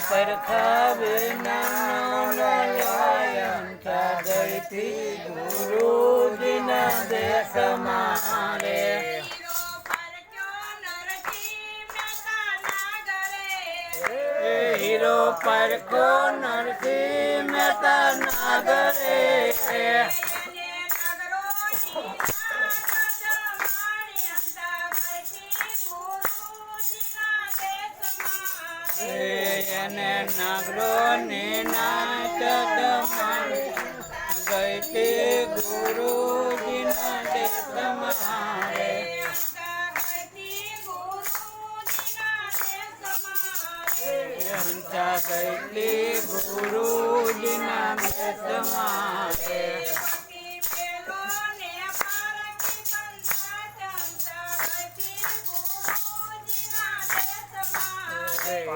પરખાવે ગઈથી ગુરુજીના દેશમાં રે એ હીરો પરખો નરસિંહ મહેતા નાગરે. એને નાગરો ને નાચ ગઈથી ગુરુજીના દેશમાં ગઈલી ગુરુજીના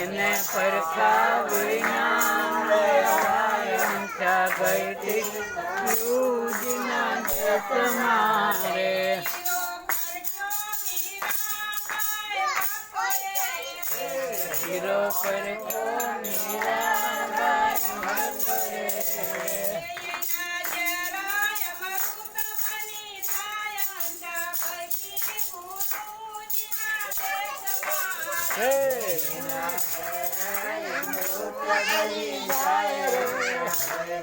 એને પરખાવી હંસા ગઈતી ગુરુજીના દેશમાં રે હીરો પરખો મીરાબાઈ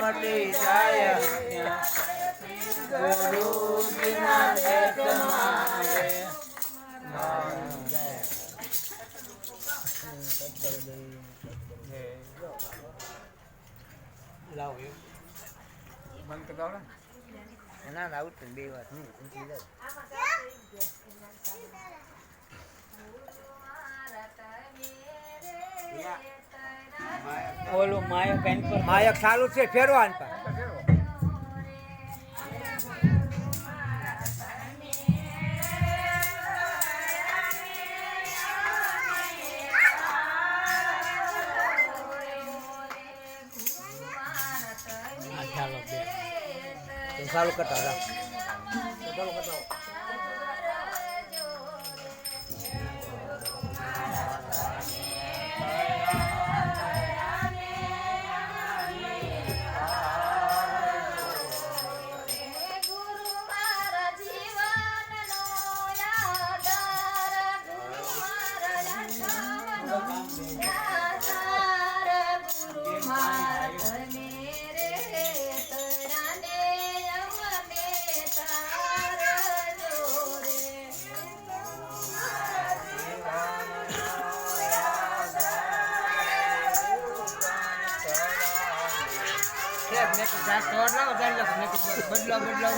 મટી જાય ગુરુજીના રે લાવો બંધ કરતા ના ના આવું બે નહીં ઊંચી જાય ઓલું માય પેન પર માયક ચાલુ છે ફેરવાન પર ચાલો બે. ચાલો કરતા બદલાવ બદલાવ